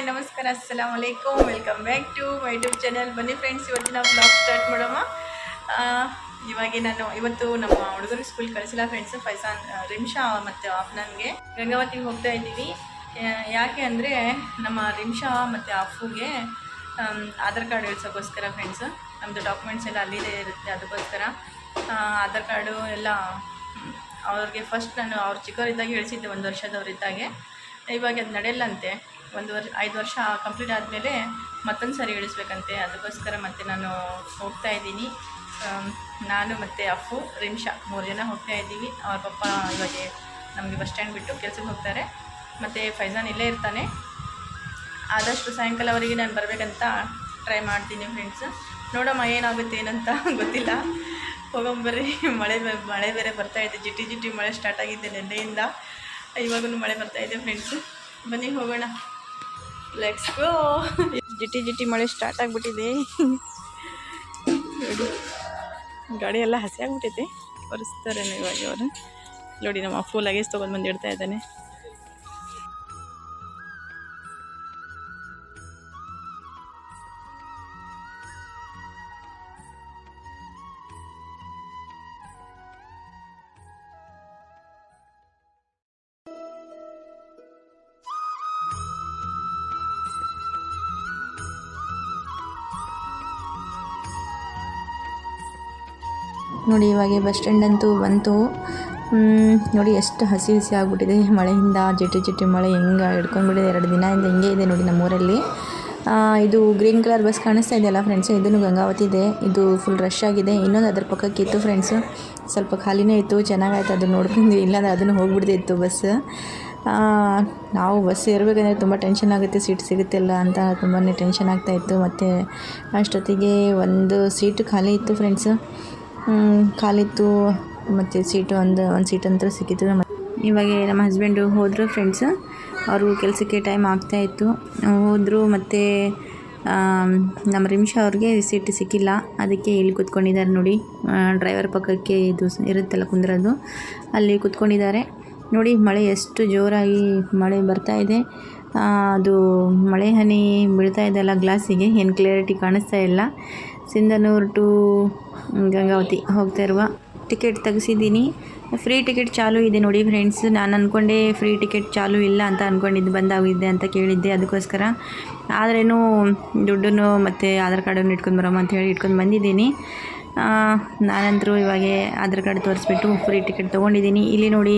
Hi, ನಮಸ್ಕಾರ, ಅಸ್ಸಲಾಮ್ ಅಲೈಕುಮ್. Welcome back to my YouTube channel. ಬನ್ನಿ ಫ್ರೆಂಡ್ಸ್, ಇವತ್ತಿನ ಬ್ಲಾಗ್ ಸ್ಟಾರ್ಟ್ ಮಾಡೋಮ್ಮ ಇವಾಗ ನಾನು ಇವತ್ತು ನಮ್ಮ ಹುಡುಗರಿಗೆ ಸ್ಕೂಲ್ ಕಳಿಸಿಲ್ಲ ಫ್ರೆಂಡ್ಸ್ ಫೈಸಾನ್ ರಿಮ್ಷಾ ಮತ್ತು ಆಫ್ನಾನ್ಗೆ. ಗಂಗಾವತಿಗೆ ಹೋಗ್ತಾ ಇದ್ದೀವಿ. ಯಾಕೆ ಅಂದರೆ ನಮ್ಮ ರಿಮ್ಷಾ ಮತ್ತು ಆಫುಗೆ ಆಧಾರ್ ಕಾರ್ಡ್ ಇಳಿಸೋಕ್ಕೋಸ್ಕರ ಫ್ರೆಂಡ್ಸ್ ನಮ್ಮದು ಡಾಕ್ಯುಮೆಂಟ್ಸ್ ಎಲ್ಲ ಅಲ್ಲಿದೆ ಇರುತ್ತೆ ಅದಕ್ಕೋಸ್ಕರ. ಆಧಾರ್ ಕಾರ್ಡು ಎಲ್ಲ ಅವ್ರಿಗೆ ಫಸ್ಟ್ ನಾನು ಅವ್ರು ಚಿಕ್ಕವರಿದ್ದಾಗೆ ಇಳಿಸಿದ್ದೆ, ಒಂದು ವರ್ಷದವರಿದ್ದಾಗೆ. ಇವಾಗ ಅದು ನಡೆಯಲ್ಲಂತೆ. ಒಂದು ವರ್ಷ, ಐದು ವರ್ಷ ಕಂಪ್ಲೀಟ್ ಆದಮೇಲೆ ಮತ್ತೊಂದು ಸರಿ ಇಳಿಸ್ಬೇಕಂತೆ. ಅದಕ್ಕೋಸ್ಕರ ಮತ್ತೆ ನಾನು ಹೋಗ್ತಾ ಇದ್ದೀನಿ. ನಾನು ಮತ್ತು ಅಪ್ಪು ರಿಮ್ಷಾ ಮೂರು ಜನ ಹೋಗ್ತಾ ಇದ್ದೀವಿ. ಅವ್ರ ಪಪ್ಪ ಇವಾಗ ನಮಗೆ ಬಸ್ ಸ್ಟ್ಯಾಂಡ್ ಬಿಟ್ಟು ಕೆಲಸಕ್ಕೆ ಹೋಗ್ತಾರೆ. ಮತ್ತು ಫೈಜಾನ್ ಇಲ್ಲೇ ಇರ್ತಾನೆ. ಆದಷ್ಟು ಸಾಯಂಕಾಲವರೆಗೆ ನಾನು ಬರಬೇಕಂತ ಟ್ರೈ ಮಾಡ್ತೀನಿ ಫ್ರೆಂಡ್ಸ್ ನೋಡಮ್ಮ ಏನಾಗುತ್ತೆ, ಏನಂತ ಗೊತ್ತಿಲ್ಲ. ಹೋಗೋಂಬರಿ ಮಳೆ ಮಳೆ ಬೇರೆ ಬರ್ತಾ ಇದೆ. ಜಿಟಿ ಜಿಟಿ ಮಳೆ ಸ್ಟಾರ್ಟ್ ಆಗಿದೆ ನಿನ್ನೆಯಿಂದ. ಇವಾಗೂ ಮಳೆ ಬರ್ತಾ ಇದೆ ಫ್ರೆಂಡ್ಸು ಬನ್ನಿ ಹೋಗೋಣ. ಲೆಟ್ಸ್ ಗೋ ಜಿಟಿ ಜಿಟಿ ಮಳೆ ಸ್ಟಾರ್ಟ್ ಆಗಿಬಿಟ್ಟಿದೆ. ನೋಡಿ, ಗಾಡಿ ಎಲ್ಲ ಹಸಿ ಆಗಿಬಿಟ್ಟಿದೆ. ಒರೆಸ್ತಾರೆ ಇವಾಗ ಅವರು ನೋಡಿ, ನಮ್ಮ ಫುಲ್ ಲಗೇಜ್ ತೊಗೊಂಡು ಬಂದು ಇದ್ದಾನೆ. ನೋಡಿ, ಇವಾಗ ಬಸ್ ಸ್ಟ್ಯಾಂಡ್ ಅಂತೂ ಬಂತು. ನೋಡಿ, ಎಷ್ಟು ಹಸಿ ಹಸಿ ಆಗಿಬಿಟ್ಟಿದೆ ಮಳೆಯಿಂದ. ಜಿಟಿ ಜಿಟಿ ಮಳೆ ಹೆಂಗೆ ಹಿಡ್ಕೊಂಡ್ಬಿಟ್ಟಿದೆ. ಎರಡು ದಿನದಿಂದ ಹಿಂಗೆ ಇದೆ ನೋಡಿ ನಮ್ಮೂರಲ್ಲಿ. ಇದು ಗ್ರೀನ್ ಕಲರ್ ಬಸ್ ಕಾಣಿಸ್ತಾ ಇದೆಯಲ್ಲ ಫ್ರೆಂಡ್ಸ್? ಇದನ್ನು ಗಂಗಾವತಿ ಇದೆ. ಇದು ಫುಲ್ ರಶ್ ಆಗಿದೆ. ಇನ್ನೊಂದು ಅದ್ರ ಪಕ್ಕಕ್ಕೆ ಇತ್ತು ಫ್ರೆಂಡ್ಸು. ಸ್ವಲ್ಪ ಖಾಲಿನೇ ಇತ್ತು. ಚೆನ್ನಾಗಾಯ್ತು. ಅದು ನೋಡ್ಕೊಂಡು ಇಲ್ಲಾಂದ್ರೆ ಅದನ್ನು ಹೋಗ್ಬಿಡ್ತಿತ್ತು ಬಸ್. ನಾವು ಬಸ್ ಇರಬೇಕಂದ್ರೆ ತುಂಬ ಟೆನ್ಷನ್ ಆಗುತ್ತೆ. ಸೀಟ್ ಸಿಗುತ್ತಿಲ್ಲ ಅಂತ ತುಂಬಾ ಟೆನ್ಷನ್ ಆಗ್ತಾಯಿತ್ತು ಮತ್ತು ಅಷ್ಟೊತ್ತಿಗೆ ಒಂದು ಸೀಟು ಖಾಲಿ ಇತ್ತು ಫ್ರೆಂಡ್ಸು. ಖಾಲಿತ್ತು ಮತ್ತು ಸೀಟು ಒಂದು ಒಂದು ಸೀಟ್ ಅಂತ ಸಿಕ್ಕಿತ್ತು. ನಮ್ಮ ಇವಾಗ ನಮ್ಮ ಹಸ್ಬೆಂಡು ಹೋದರು ಫ್ರೆಂಡ್ಸ್ ಅವರು ಕೆಲಸಕ್ಕೆ ಟೈಮ್ ಆಗ್ತಾಯಿತ್ತು ಹೋದರು ಮತ್ತು ನಮ್ಮ ರಿಮ್ಶಾ ಅವ್ರಿಗೆ ಸೀಟ್ ಸಿಕ್ಕಿಲ್ಲ. ಅದಕ್ಕೆ ಇಲ್ಲಿ ಕೂತ್ಕೊಂಡಿದ್ದಾರೆ ನೋಡಿ. ಡ್ರೈವರ್ ಪಕ್ಕಕ್ಕೆ ಇದು ಇರುತ್ತಲ್ಲ ಕುಂದ್ರದ್ದು ಅಲ್ಲಿ ಕೂತ್ಕೊಂಡಿದ್ದಾರೆ. ನೋಡಿ, ಮಳೆ ಎಷ್ಟು ಜೋರಾಗಿ ಮಳೆ ಬರ್ತಾ ಇದೆ. ಅದು ಮಳೆ ಹನಿ ಬೀಳ್ತಾ ಇದೆಲ್ಲ ಗ್ಲಾಸಿಗೆ ಏನು ಕ್ಲಿಯರಿಟಿ ಕಾಣಿಸ್ತಾ ಇಲ್ಲ. ಸಿಂಧನೂರು ಟು ಗಂಗಾವತಿ ಹೋಗ್ತಾ ಇರುವ ಟಿಕೆಟ್ ತೆಗೆಸಿದ್ದೀನಿ. ಫ್ರೀ ಟಿಕೆಟ್ ಚಾಲು ಇದೆ ನೋಡಿ ಫ್ರೆಂಡ್ಸ್ ನಾನು ಅಂದ್ಕೊಂಡೆ ಫ್ರೀ ಟಿಕೆಟ್ ಚಾಲು ಇಲ್ಲ ಅಂತ ಅಂದ್ಕೊಂಡಿದ್ದು ಬಂದಾಗಿದೆ ಅಂತ ಕೇಳಿದ್ದೆ ಅದಕ್ಕೋಸ್ಕರ. ಆದ್ರೇನು ದುಡ್ಡನ್ನು ಮತ್ತು ಆಧಾರ್ ಕಾರ್ಡನ್ನು ಇಟ್ಕೊಂಡು ಬರಮ್ಮ ಅಂತ ಹೇಳಿ ಇಟ್ಕೊಂಡು ಬಂದಿದ್ದೀನಿ. ನಾನಂತರೂ ಇವಾಗ ಆಧಾರ್ ಕಾರ್ಡ್ ತೋರಿಸ್ಬಿಟ್ಟು ಫ್ರೀ ಟಿಕೆಟ್ ತೊಗೊಂಡಿದ್ದೀನಿ. ಇಲ್ಲಿ ನೋಡಿ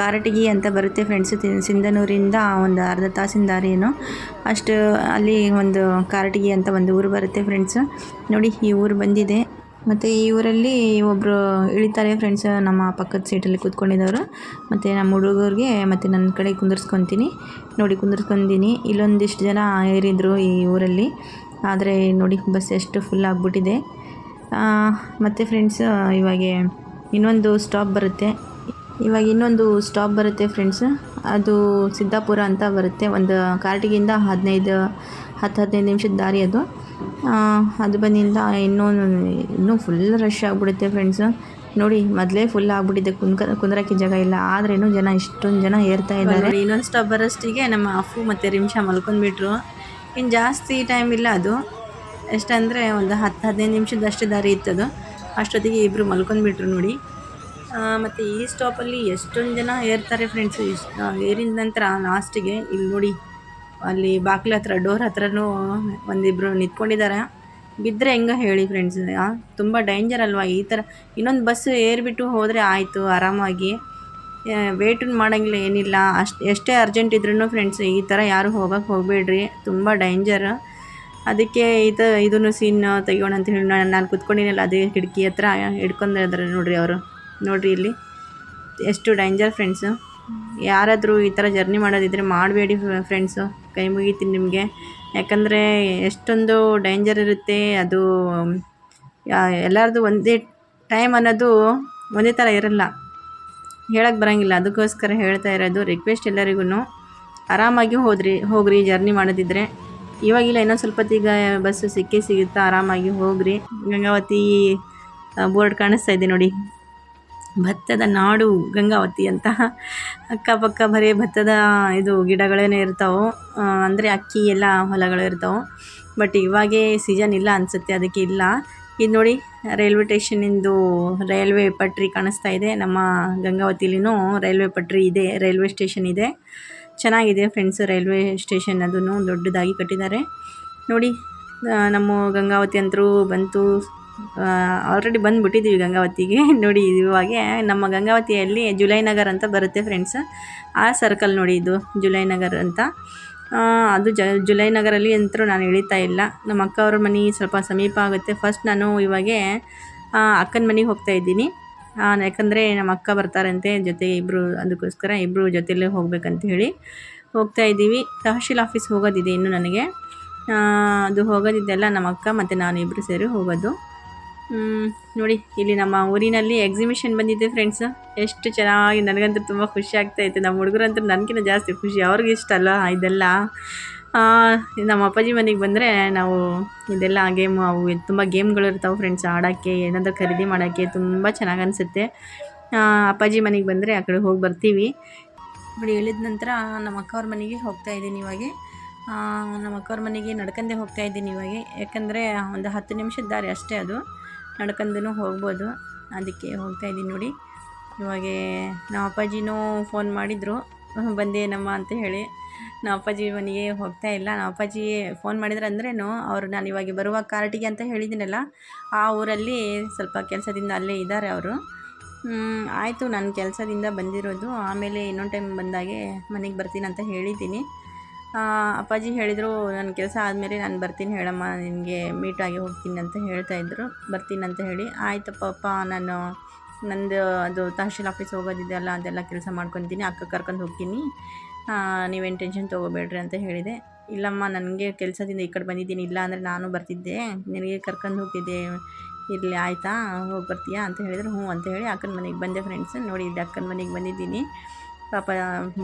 ಕಾರಟಗಿ ಅಂತ ಬರುತ್ತೆ ಫ್ರೆಂಡ್ಸು. ಸಿಂಧನೂರಿಂದ ಒಂದು ಅರ್ಧ ತಾಸಿನ ಏನೋ ಅಷ್ಟು ಅಲ್ಲಿ ಒಂದು ಕಾರಟಗಿ ಅಂತ ಒಂದು ಊರು ಬರುತ್ತೆ ಫ್ರೆಂಡ್ಸು. ನೋಡಿ, ಈ ಊರು ಬಂದಿದೆ. ಮತ್ತು ಈ ಊರಲ್ಲಿ ಒಬ್ಬರು ಇಳಿತಾರೆ ಫ್ರೆಂಡ್ಸ್, ನಮ್ಮ ಪಕ್ಕದ ಸೀಟಲ್ಲಿ ಕೂತ್ಕೊಂಡಿದ್ದವರು ಮತ್ತು ನಮ್ಮ ಹುಡುಗರಿಗೆ ಮತ್ತು ನನ್ನ ಕಡೆ ಕುಂದರ್ಸ್ಕೊತೀನಿ. ನೋಡಿ ಕುಂದರ್ಸ್ಕೊಂಡಿನಿ ಇಲ್ಲೊಂದಿಷ್ಟು ಜನ ಏರಿದ್ರು ಈ ಊರಲ್ಲಿ. ಆದರೆ ನೋಡಿ, ಬಸ್ ಎಷ್ಟು ಫುಲ್ ಆಗಿಬಿಟ್ಟಿದೆ. ಮತ್ತು ಫ್ರೆಂಡ್ಸ್ ಇವಾಗ ಇನ್ನೊಂದು ಸ್ಟಾಪ್ ಬರುತ್ತೆ. ಇವಾಗ ಇನ್ನೊಂದು ಸ್ಟಾಪ್ ಬರುತ್ತೆ ಫ್ರೆಂಡ್ಸ್ ಅದು ಸಿದ್ದಾಪುರ ಅಂತ ಬರುತ್ತೆ. ಒಂದು ಕಾರ್ಟಿಗಿಂದ ಹದಿನೈದು ಹತ್ತು ಹದಿನೈದು ನಿಮಿಷದ ದಾರಿ ಅದು. ಅದು ಬಂದಿಂದ ಇನ್ನೂ ಇನ್ನೂ ಫುಲ್ ರಶ್ ಆಗಿಬಿಡುತ್ತೆ ಫ್ರೆಂಡ್ಸ್ ನೋಡಿ, ಮೊದಲೇ ಫುಲ್ ಆಗಿಬಿಟ್ಟಿದೆ. ಕುಂದ್ಕ ಕುಂದ್ರಕ್ಕೆ ಜಾಗ ಇಲ್ಲ. ಆದ್ರೇನು ಜನ, ಇಷ್ಟೊಂದು ಜನ ಏರ್ತಾ ಇದ್ದಾರೆ. ಇನ್ನೊಂದು ಸ್ಟಾಪ್ ಬರೋಷ್ಟಿಗೆ ನಮ್ಮ ಅಫು ಮತ್ತು ರಿಮ್ಶಾ ಮಲ್ಕೊಂಡ್ಬಿಟ್ರು. ಇನ್ನು ಜಾಸ್ತಿ ಟೈಮ್ ಇಲ್ಲ ಅದು. ಎಷ್ಟಂದರೆ ಒಂದು ಹತ್ತು ಹದಿನೈದು ನಿಮಿಷದಷ್ಟು ದಾರಿ ಇತ್ತದು. ಅಷ್ಟೊತ್ತಿಗೆ ಇಬ್ಬರು ಮಲ್ಕೊಂಡ್ಬಿಟ್ರು ನೋಡಿ. ಮತ್ತು ಈ ಸ್ಟಾಪಲ್ಲಿ ಎಷ್ಟೊಂದು ಜನ ಏರ್ತಾರೆ ಫ್ರೆಂಡ್ಸ್ ಇಷ್ಟು ಏರಿದ ನಂತರ ಲಾಸ್ಟಿಗೆ ಇಲ್ಲಿ ನೋಡಿ, ಅಲ್ಲಿ ಬಾಕ್ಲ ಹತ್ರ ಡೋರ್ ಹತ್ರನೂ ಒಂದಿಬ್ಬರು ನಿಂತ್ಕೊಂಡಿದ್ದಾರೆ ಬಿದ್ದರೆ ಹೆಂಗೆ ಹೇಳಿ ಫ್ರೆಂಡ್ಸ್ ತುಂಬ ಡೇಂಜರ್ ಅಲ್ವಾ? ಈ ಥರ ಇನ್ನೊಂದು ಬಸ್ ಏರ್ಬಿಟ್ಟು ಹೋದರೆ ಆಯಿತು, ಆರಾಮಾಗಿ. ವೇಟನ್ನು ಮಾಡೋಂಗಿಲ್ಲ, ಏನಿಲ್ಲ. ಅಷ್ಟು, ಎಷ್ಟೇ ಅರ್ಜೆಂಟ್ ಇದ್ರೂ ಫ್ರೆಂಡ್ಸ್ ಈ ಥರ ಯಾರು ಹೋಗೋಕ್ಕೆ ಹೋಗಬೇಡ್ರಿ. ತುಂಬ ಡೇಂಜರ್ ಅದಕ್ಕೆ ಇದು, ಇದನ್ನು ಸೀನ್ ತೆಗಿಯೋಣ ಅಂತ ಹೇಳಿ ನಾನು ನಾನು ಕುತ್ಕೊಂಡಿನಲ್ಲ, ಅದೇ ಕಿಟಕಿ ಹತ್ರ ಹಿಡ್ಕೊಂಡಿದ್ದಾರೆ ನೋಡಿರಿ ಅವರು. ನೋಡಿರಿ ಇಲ್ಲಿ, ಎಷ್ಟು ಡೇಂಜರ್ ಫ್ರೆಂಡ್ಸು ಯಾರಾದರೂ ಈ ಥರ ಜರ್ನಿ ಮಾಡೋದಿದ್ರೆ ಮಾಡಬೇಡಿ ಫ್ರೆಂಡ್ಸು ಕೈ ಮುಗೀತೀನಿ ನಿಮಗೆ. ಯಾಕಂದರೆ ಎಷ್ಟೊಂದು ಡೇಂಜರ್ ಇರುತ್ತೆ, ಅದು ಎಲ್ಲರದ್ದು ಎಲ್ಲರದು ಒಂದೇ ಟೈಮ್ ಅನ್ನೋದು ಒಂದೇ ಥರ ಇರಲ್ಲ. ಹೇಳಕ್ಕೆ ಬರೋಂಗಿಲ್ಲ, ಅದಕ್ಕೋಸ್ಕರ ಹೇಳ್ತಾ ಇರೋದು ರಿಕ್ವೆಸ್ಟ್ ಎಲ್ಲರಿಗೂ ಆರಾಮಾಗಿ ಹೋದ್ರಿ, ಹೋಗ್ರಿ ಜರ್ನಿ ಮಾಡೋದಿದ್ರೆ. ಇವಾಗಿಲ್ಲ, ಇನ್ನೊಂದು ಸ್ವಲ್ಪ ಹೊತ್ತಿಗೆ ಬಸ್ಸು ಸಿಕ್ಕೇ ಸಿಗುತ್ತಾ, ಆರಾಮಾಗಿ ಹೋಗ್ರಿ. ಗಂಗಾವತಿ ಬೋರ್ಡ್ ಕಾಣಿಸ್ತಾ ಇದೆ ನೋಡಿ. ಭತ್ತದ ನಾಡು ಗಂಗಾವತಿ ಅಂತ. ಅಕ್ಕಪಕ್ಕ ಬರೀ ಭತ್ತದ, ಇದು ಗಿಡಗಳೇನೇ ಇರ್ತಾವೆ. ಅಂದರೆ ಅಕ್ಕಿ ಎಲ್ಲ ಹೊಲಗಳು ಇರ್ತಾವೆ. ಬಟ್ ಇವಾಗೇ ಸೀಸನ್ ಇಲ್ಲ ಅನಿಸುತ್ತೆ, ಅದಕ್ಕೆ ಇಲ್ಲ. ಇದು ನೋಡಿ ರೈಲ್ವೆ ಸ್ಟೇಷನಿಂದು ರೈಲ್ವೆ ಪಟ್ರಿ ಕಾಣಿಸ್ತಾ ಇದೆ. ನಮ್ಮ ಗಂಗಾವತಿಲಿನೂ ರೈಲ್ವೆ ಪಟ್ರಿ ಇದೆ ರೈಲ್ವೆ ಸ್ಟೇಷನ್ ಇದೆ. ಚೆನ್ನಾಗಿದೆ ಫ್ರೆಂಡ್ಸ್ ರೈಲ್ವೆ ಸ್ಟೇಷನ್ ಅದನ್ನು, ದೊಡ್ಡದಾಗಿ ಕಟ್ಟಿದ್ದಾರೆ. ನೋಡಿ ನಮ್ಮ ಗಂಗಾವತಿ ಅಂತರೂ ಬಂತು. ಆಲ್ರೆಡಿ ಬಂದುಬಿಟ್ಟಿದ್ದೀವಿ ಗಂಗಾವತಿಗೆ. ನೋಡಿ, ಇವಾಗೆ ನಮ್ಮ ಗಂಗಾವತಿಯಲ್ಲಿ ಜುಲೈ ನಗರ್ ಅಂತ ಬರುತ್ತೆ ಫ್ರೆಂಡ್ಸ್ ಆ ಸರ್ಕಲ್ ನೋಡಿ ಇದು ಜುಲೈ ನಗರ್ ಅಂತ. ಅದು ಜ ಜುಲೈ ನಗರಲ್ಲಿ ಅಂತರೂ ನಾನು ಇಳಿತಾ ಇಲ್ಲ. ನಮ್ಮ ಅಕ್ಕ ಅವ್ರ ಮನೆ ಸ್ವಲ್ಪ ಸಮೀಪ ಆಗುತ್ತೆ. ಫಸ್ಟ್ ನಾನು ಇವಾಗೆ ಅಕ್ಕನ ಮನೆಗೆ ಹೋಗ್ತಾ ಇದ್ದೀನಿ. ಯಾಕಂದರೆ ನಮ್ಮ ಅಕ್ಕ ಬರ್ತಾರಂತೆ, ಜೊತೆ ಇಬ್ಬರು ಅದಕ್ಕೋಸ್ಕರ ಇಬ್ಬರು ಜೊತೆಯಲ್ಲೇ ಹೋಗ್ಬೇಕಂತ ಹೇಳಿ ಹೋಗ್ತಾ ಇದ್ದೀವಿ. ತಹಶೀಲ್ ಆಫೀಸ್ ಹೋಗೋದಿದೆ ಇನ್ನು ನನಗೆ. ಅದು ಹೋಗೋದಿದ್ದೆಲ್ಲ ನಮ್ಮ ಅಕ್ಕ ಮತ್ತು ನಾನು ಇಬ್ಬರು ಸೇರಿ ಹೋಗೋದು. ನೋಡಿ, ಇಲ್ಲಿ ನಮ್ಮ ಊರಿನಲ್ಲಿ ಎಕ್ಸಿಬಿಷನ್ ಬಂದಿದೆ ಫ್ರೆಂಡ್ಸ್ ಎಷ್ಟು ಚೆನ್ನಾಗಿ, ನನಗಂತೂ ತುಂಬ ಖುಷಿ ಆಗ್ತಾ ಇತ್ತು. ನಮ್ಮ ಹುಡುಗರಂತೂ ನನಗಿಂತ ಜಾಸ್ತಿ ಖುಷಿ. ಅವ್ರಿಗೆ ಇಷ್ಟ ಅಲ್ಲ ಇದೆಲ್ಲ? ನಮ್ಮ ಅಪ್ಪಾಜಿ ಮನೆಗೆ ಬಂದರೆ ನಾವು ಇದೆಲ್ಲ ಗೇಮು ಅವು ತುಂಬ ಗೇಮ್ಗಳು ಇರ್ತಾವೆ ಫ್ರೆಂಡ್ಸ್ ಆಡೋಕ್ಕೆ, ಏನಾದರೂ ಖರೀದಿ ಮಾಡೋಕ್ಕೆ ತುಂಬ ಚೆನ್ನಾಗಿ ಅನಿಸುತ್ತೆ. ಅಪ್ಪಾಜಿ ಮನೆಗೆ ಬಂದರೆ ಆ ಕಡೆ ಹೋಗಿ ಬರ್ತೀವಿ. ಬಿಡಿ ಹೇಳಿದ ನಂತರ ನಮ್ಮ ಅಕ್ಕವ್ರ ಮನೆಗೆ ಹೋಗ್ತಾ ಇದ್ದೀನಿ ಇವಾಗೆ. ನಮ್ಮ ಅಕ್ಕವ್ರ ಮನೆಗೆ ನಡ್ಕೊಂಡೇ ಹೋಗ್ತಾ ಇದ್ದೀನಿ ಇವಾಗೆ. ಯಾಕಂದರೆ ಒಂದು ಹತ್ತು ನಿಮಿಷದ ದಾರಿ ಅಷ್ಟೇ ಅದು. ನಡ್ಕೊಂಡು ಹೋಗ್ಬೋದು. ಅದಕ್ಕೆ ಹೋಗ್ತಾ ಇದ್ದೀನಿ ನೋಡಿ. ಇವಾಗೆ ನಮ್ಮ ಅಪ್ಪಾಜಿನೂ ಫೋನ್ ಮಾಡಿದರು. ಬಂದೇನಮ್ಮ ಅಂತ ಹೇಳಿ. ನಮ್ಮ ಅಪ್ಪಾಜಿ ಮನೆಗೆ ಹೋಗ್ತಾ ಇಲ್ಲ. ನಮ್ಮ ಅಪ್ಪಾಜಿ ಫೋನ್ ಮಾಡಿದ್ರೆ ಅಂದ್ರೇನು, ಅವರು ನಾನು ಇವಾಗ ಬರುವ ಕಾರ್ಟಿಗೆ ಅಂತ ಹೇಳಿದ್ದೀನಲ್ಲ ಆ ಊರಲ್ಲಿ ಸ್ವಲ್ಪ ಕೆಲಸದಿಂದ ಅಲ್ಲೇ ಇದ್ದಾರೆ ಅವರು. ಆಯಿತು, ನಾನು ಕೆಲಸದಿಂದ ಬಂದಿರೋದು. ಆಮೇಲೆ ಇನ್ನೊಂದು ಟೈಮ್ ಬಂದಾಗೆ ಮನೆಗೆ ಬರ್ತೀನಿ ಅಂತ ಹೇಳಿದ್ದೀನಿ. ಅಪ್ಪಾಜಿ ಹೇಳಿದರು ನನ್ನ ಕೆಲಸ ಆದಮೇಲೆ ನಾನು ಬರ್ತೀನಿ ಹೇಳಮ್ಮ ನಿನಗೆ ಮೀಟಾಗಿ ಹೋಗ್ತೀನಿ ಅಂತ ಹೇಳ್ತಾ ಇದ್ದರು ಬರ್ತೀನಿ ಅಂತ ಹೇಳಿ ಆಯಿತು ಅಪ್ಪ, ನಾನು ನಂದು ಅದು ತಹಶೀಲ್ ಆಫೀಸ್ ಹೋಗೋದಿದೆಯಲ್ಲ ಅದೆಲ್ಲ ಕೆಲಸ ಮಾಡ್ಕೊತೀನಿ, ಅಕ್ಕ ಕರ್ಕೊಂಡು ಹೋಗ್ತೀನಿ. ನೀವೇನು ಟೆನ್ಷನ್ ತೊಗೋಬೇಡ್ರಿ ಅಂತ ಹೇಳಿದೆ. ಇಲ್ಲಮ್ಮ, ನನಗೆ ಕೆಲಸದಿಂದ ಈ ಕಡೆ ಬಂದಿದ್ದೀನಿ. ಇಲ್ಲ ಅಂದರೆ ನಾನು ಬರ್ತಿದ್ದೆ. ನಿನಗೆ ಕರ್ಕೊಂಡು ಹೋಗ್ತಿದ್ದೆ. ಇರಲಿ, ಆಯಿತಾ? ಹೋಗಿ ಬರ್ತೀಯಾ ಅಂತ ಹೇಳಿದ್ರು ಹ್ಞೂ ಅಂತ ಹೇಳಿ ಅಕ್ಕನ ಮನೆಗೆ ಬಂದೆ ಫ್ರೆಂಡ್ಸ್ ನೋಡಿ, ಇಲ್ಲಿ ಅಕ್ಕನ ಮನೆಗೆ ಬಂದಿದ್ದೀನಿ. ಪಾಪ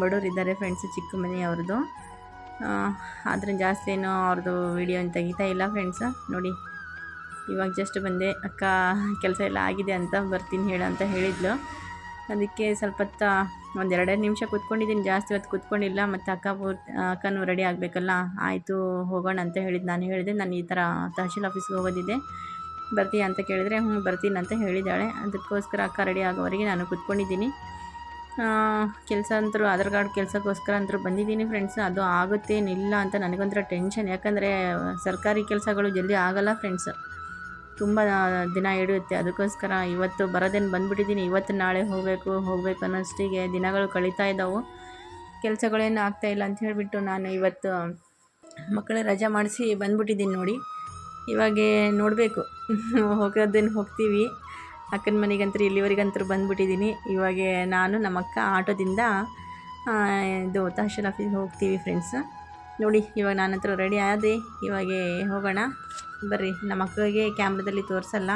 ಬಡವ್ರು ಇದ್ದಾರೆ ಫ್ರೆಂಡ್ಸ್ ಚಿಕ್ಕ ಮನೆ ಅವ್ರದ್ದು. ಆದರೆ ಜಾಸ್ತಿ ಏನೋ ಅವ್ರದ್ದು ವೀಡಿಯೋ ತೆಗಿತಾ ಇಲ್ಲ ಫ್ರೆಂಡ್ಸ್ ನೋಡಿ, ಇವಾಗ ಜಸ್ಟ್ ಬಂದೆ. ಅಕ್ಕ, ಕೆಲಸ ಎಲ್ಲ ಆಗಿದೆ ಅಂತ ಬರ್ತೀನಿ ಹೇಳು ಅಂತ ಹೇಳಿದ್ಲು. ಅದಕ್ಕೆ ಸ್ವಲ್ಪ ಹೊತ್ತು ಒಂದು ಎರಡೆರಡು ನಿಮಿಷ ಕೂತ್ಕೊಂಡಿದ್ದೀನಿ. ಜಾಸ್ತಿ ಹೊತ್ತು ಕೂತ್ಕೊಂಡಿಲ್ಲ. ಮತ್ತು ಅಕ್ಕ ಪೂರ್ ಅಕ್ಕನೂ ರೆಡಿ ಆಗಬೇಕಲ್ಲ. ಆಯಿತು, ಹೋಗೋಣ ಅಂತ ಹೇಳಿದ್ದು ನಾನು ಹೇಳಿದೆ. ನಾನು ಈ ಥರ ತಹಶೀಲ್ ಆಫೀಸ್ಗೆ ಹೋಗೋದಿದೆ. ಬರ್ತೀಯ ಅಂತ ಕೇಳಿದರೆ, ಹ್ಞೂ, ಬರ್ತೀನಿ ಅಂತ ಹೇಳಿದ್ದಾಳೆ. ಅದಕ್ಕೋಸ್ಕರ ಅಕ್ಕ ರೆಡಿ ಆಗೋವರೆಗೆ ನಾನು ಕೂತ್ಕೊಂಡಿದ್ದೀನಿ. ಕೆಲಸ ಅಂತರೂ ಆಧಾರ್ ಕಾರ್ಡ್ ಕೆಲಸಕ್ಕೋಸ್ಕರ ಅಂತರೂ ಬಂದಿದ್ದೀನಿ ಫ್ರೆಂಡ್ಸ್. ಅದು ಆಗುತ್ತೇನಿಲ್ಲ ಅಂತ ನನಗೊಂಥರ ಟೆನ್ಷನ್. ಯಾಕಂದರೆ ಸರ್ಕಾರಿ ಕೆಲಸಗಳು ಜಲ್ದಿ ಆಗಲ್ಲ ಫ್ರೆಂಡ್ಸ್. ತುಂಬ ದಿನ ಹಿಡಿಯುತ್ತೆ. ಅದಕ್ಕೋಸ್ಕರ ಇವತ್ತು ಬರೋದೇನು ಬಂದುಬಿಟ್ಟಿದ್ದೀನಿ ಇವತ್ತು ನಾಳೆ ಹೋಗಬೇಕು ಹೋಗಬೇಕು ಅನ್ನೋಷ್ಟಿಗೆ ದಿನಗಳು ಕಳೀತಾ ಇದ್ದಾವೆ ಕೆಲಸಗಳೇನು ಆಗ್ತಾಯಿಲ್ಲ ಅಂತ ಹೇಳಿಬಿಟ್ಟು ನಾನು ಇವತ್ತು ಮಕ್ಕಳ ರಜೆ ಮಾಡಿಸಿ ಬಂದ್ಬಿಟ್ಟಿದ್ದೀನಿ ನೋಡಿ. ಇವಾಗೆ ನೋಡಬೇಕು. ಹೋಗೋದೇನು ಹೋಗ್ತೀವಿ. ಅಕ್ಕನ ಮನೆಗಂತೂ ಇಲ್ಲಿವರೆಗಂತೂ ಬಂದುಬಿಟ್ಟಿದ್ದೀನಿ ಇವಾಗ ನಾನು ನಮ್ಮ ಅಕ್ಕ ಆಟೋದಿಂದ ಇದು ತಹಶೀಲ್ ಆಫೀಸ್ಗೆ ಹೋಗ್ತೀವಿ ಫ್ರೆಂಡ್ಸ್ ನೋಡಿ, ಇವಾಗ ನಾನು ಹತ್ರ ರೆಡಿ ಆದೆ. ಇವಾಗೆ ಹೋಗೋಣ. ಬರ್ರಿ, ನಮ್ಮ ಅಕ್ಕಗೆ ಕ್ಯಾಮ್ರದಲ್ಲಿ ತೋರಿಸಲ್ಲ.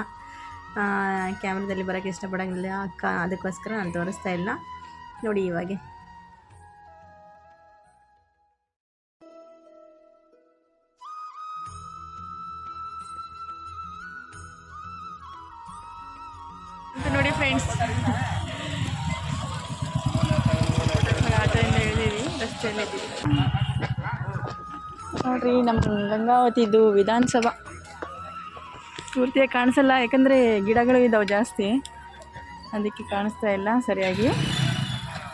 ಕ್ಯಾಮ್ರದಲ್ಲಿ ಬರೋಕ್ಕೆ ಇಷ್ಟಪಡೋಂಗಿಲ್ಲ. ಅಕ್ಕ, ಅದಕ್ಕೋಸ್ಕರ ನಾನು ತೋರಿಸ್ತಾ ಇಲ್ಲ. ನೋಡಿ ಇವಾಗೆ. ನೋಡಿ ಫ್ರೆಂಡ್ಸ್ ಆಟೋಯಿಂದ ಇಳಿದೀವಿ ರಸ್ತೆಯಲ್ಲಿ ನೋಡ್ರಿ ನಮ್ಮ ಗಂಗಾವತಿದು ವಿಧಾನಸಭಾ. ಪೂರ್ತಿಯಾಗಿ ಕಾಣಿಸಲ್ಲ, ಯಾಕಂದರೆ ಗಿಡಗಳು ಇದ್ದಾವೆ ಜಾಸ್ತಿ. ಅದಕ್ಕೆ ಕಾಣಿಸ್ತಾ ಇಲ್ಲ ಸರಿಯಾಗಿ.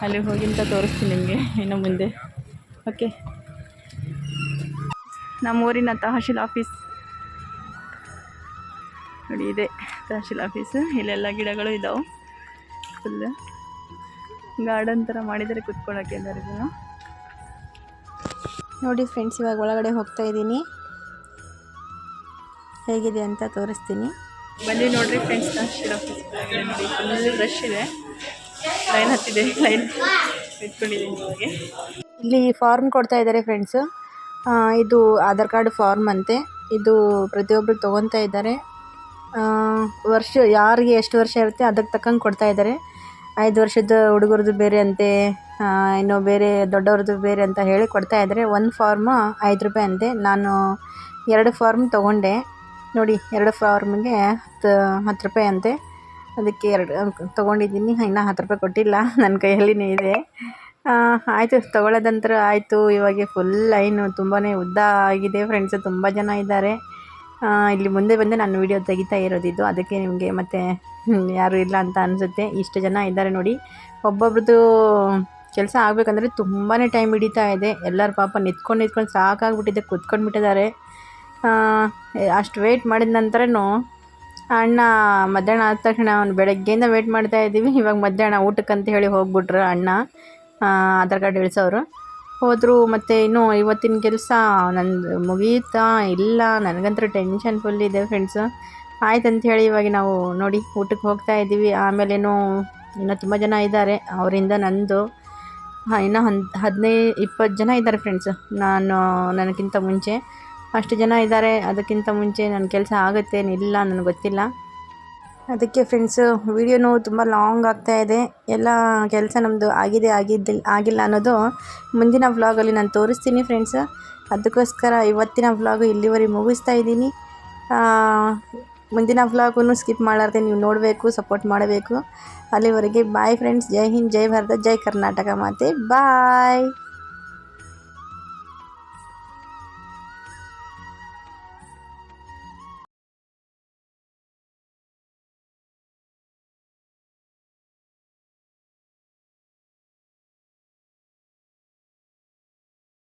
ಅಲ್ಲಿ ಹೋಗಿಂತ ತೋರಿಸ್ತೀನಿ ನಿಮಗೆ ಇನ್ನು ಮುಂದೆ. ಓಕೆ. ನಮ್ಮ ಊರಿನ ತಹಶೀಲ್ ಆಫೀಸ್. ನೋಡಿ, ಇದೆ ತಹಶೀಲ್ ಆಫೀಸ್. ಇಲ್ಲೆಲ್ಲ ಗಿಡಗಳು ಇದ್ದಾವೆ ಫುಲ್ ಗಾರ್ಡನ್ ಥರ ಮಾಡಿದರೆ ಕುತ್ಕೊಳ್ಳೋಕೆ ಎಲ್ಲರಿಗೂ ನೋಡಿ ಫ್ರೆಂಡ್ಸ್ ಇವಾಗ ಒಳಗಡೆ ಹೋಗ್ತಾ ಇದ್ದೀನಿ. ಹೇಗಿದೆ ಅಂತ ತೋರಿಸ್ತೀನಿ. ಬನ್ನಿ ನೋಡ್ರಿ ಫ್ರೆಂಡ್ಸ್ ತಹಶೀಲ್ ಆಫೀಸ್ ನೋಡಿ. ಫುಲ್ ರಶ್ ಇದೆ. ಲೈನ್ ಹತ್ತಿದೆ. ಲೈನ್ ಇಟ್ಕೊಂಡಿದ್ದೀನಿ ಇಲ್ಲಿ ಫಾರ್ಮ್ ಕೊಡ್ತಾ ಇದ್ದಾರೆ ಫ್ರೆಂಡ್ಸು ಇದು ಆಧಾರ್ ಕಾರ್ಡ್ ಫಾರ್ಮ್ ಅಂತೆ. ಇದು ಪ್ರತಿಯೊಬ್ಬರು ತೊಗೊತಾ ಇದ್ದಾರೆ. ವರ್ಷ ಯಾರಿಗೆ ಎಷ್ಟು ವರ್ಷ ಇರುತ್ತೆ ಅದಕ್ಕೆ ತಕ್ಕಂಗೆ ಕೊಡ್ತಾ ಇದ್ದಾರೆ. ಐದು ವರ್ಷದ ಹುಡುಗರದ್ದು ಬೇರೆ ಅಂತೆ ಇನ್ನು ಬೇರೆ ದೊಡ್ಡವ್ರದ್ದು ಬೇರೆ ಅಂತ ಹೇಳಿ ಕೊಡ್ತಾ ಇದ್ದಾರೆ ಒಂದು ಫಾರ್ಮ್ ಐದು ರೂಪಾಯಿ ಅಂತೆ. ನಾನು ಎರಡು ಫಾರ್ಮ್ ತೊಗೊಂಡೆ. ನೋಡಿ, ಎರಡು ಫಾರ್ಮ್ಗೆ ಹತ್ತು ಹತ್ತು ರೂಪಾಯಿ ಅಂತೆ. ಅದಕ್ಕೆ ಎರಡು, ತೊಗೊಂಡಿದ್ದೀನಿ. ಇನ್ನೂ ಹತ್ತು ರೂಪಾಯಿ ಕೊಟ್ಟಿಲ್ಲ. ನನ್ನ ಕೈಯಲ್ಲಿನೇ ಇದೆ. ಆಯಿತು ತೊಗೊಳ್ಳೋದಂತರ ಆಯಿತು. ಇವಾಗ ಫುಲ್ ಲೈನು ತುಂಬಾ ಉದ್ದ ಆಗಿದೆ. ಫ್ರೆಂಡ್ಸು ತುಂಬ ಜನ ಇದ್ದಾರೆ. ಇಲ್ಲಿ ಮುಂದೆ ಬಂದು ನಾನು ವೀಡಿಯೋ ತೆಗಿತಾ ಇರೋದಿದ್ದು, ಅದಕ್ಕೆ ನಿಮಗೆ ಮತ್ತೆ ಯಾರು ಇಲ್ಲ ಅಂತ ಅನಿಸುತ್ತೆ. ಇಷ್ಟು ಜನ ಇದ್ದಾರೆ ನೋಡಿ. ಒಬ್ಬೊಬ್ರದ್ದು ಕೆಲಸ ಆಗಬೇಕಂದ್ರೆ ತುಂಬಾ ಟೈಮ್ ಹಿಡಿತಾ ಇದೆ. ಎಲ್ಲರ ಪಾಪ ನಿಂತ್ಕೊಂಡು ನಿಂತ್ಕೊಂಡು ಸಾಕಾಗ್ಬಿಟ್ಟಿದೆ, ಕುತ್ಕೊಂಡ್ಬಿಟ್ಟಿದ್ದಾರೆ. ಅಷ್ಟು ವೆಯ್ಟ್ ಮಾಡಿದ ನಂತರನೂ ಅಣ್ಣ ಮಧ್ಯಾಹ್ನ ಆದ ತಕ್ಷಣ ಅವ್ನು ಬೆಳಗ್ಗೆಯಿಂದ ವೆಯ್ಟ್ ಮಾಡ್ತಾ ಇದ್ದೀವಿ. ಇವಾಗ ಮಧ್ಯಾಹ್ನ ಊಟಕ್ಕಂತ ಹೇಳಿ ಹೋಗ್ಬಿಟ್ರು ಅಣ್ಣ. ಆಧಾರ್ ಕಾರ್ಡ್ ಇಳಿಸೋರು. ಹೋದರು, ಮತ್ತು ಇನ್ನೂ ಇವತ್ತಿನ ಕೆಲಸ ನಂದು ಮುಗೀತಾ ಇಲ್ಲ. ನನಗಂತೂ ಟೆನ್ಷನ್ ಫುಲ್ ಇದೆ ಫ್ರೆಂಡ್ಸು ಆಯ್ತು ಹೇಳಿ ಇವಾಗ ನಾವು ನೋಡಿ ಊಟಕ್ಕೆ ಹೋಗ್ತಾ ಇದ್ದೀವಿ. ಆಮೇಲೇನು ಇನ್ನೂ ತುಂಬ ಜನ ಇದ್ದಾರೆ. ಅವರಿಂದ ನಂದು ಇನ್ನೂ ಹನ್ ಹದಿನೈದು ಇಪ್ಪತ್ತು ಜನ ಇದ್ದಾರೆ ಫ್ರೆಂಡ್ಸು ನಾನು, ನನಗಿಂತ ಮುಂಚೆ ಅಷ್ಟು ಜನ ಇದ್ದಾರೆ. ಅದಕ್ಕಿಂತ ಮುಂಚೆ ನನ್ನ ಕೆಲಸ ಆಗುತ್ತೆ ಇಲ್ಲ ನನಗೆ ಗೊತ್ತಿಲ್ಲ. ಅದಕ್ಕೆ ಫ್ರೆಂಡ್ಸು ವೀಡಿಯೋನು ತುಂಬ ಲಾಂಗ್ ಆಗ್ತಾ ಇದೆ. ಎಲ್ಲ ಕೆಲಸ ನಮ್ಮದು ಆಗಿದೆ ಆಗಿದ್ದಿಲ್ಲ ಆಗಿಲ್ಲ ಅನ್ನೋದು ಮುಂದಿನ ವ್ಲಾಗಲ್ಲಿ ನಾನು ತೋರಿಸ್ತೀನಿ ಫ್ರೆಂಡ್ಸ್ ಅದಕ್ಕೋಸ್ಕರ ಇವತ್ತಿನ ವ್ಲಾಗು ಇಲ್ಲಿವರೆಗೆ ಮುಗಿಸ್ತಾ ಇದ್ದೀನಿ. ಮುಂದಿನ ವ್ಲಾಗೂ ಸ್ಕಿಪ್ ಮಾಡಾರ್ದೆ ನೀವು ನೋಡಬೇಕು ಸಪೋರ್ಟ್ ಮಾಡಬೇಕು. ಅಲ್ಲಿವರೆಗೆ ಬಾಯ್ ಫ್ರೆಂಡ್ಸ್ ಜೈ ಹಿಂದ್, ಜೈ ಭಾರತ, ಜೈ ಕರ್ನಾಟಕ ಮಾತೆ. ಬಾಯ್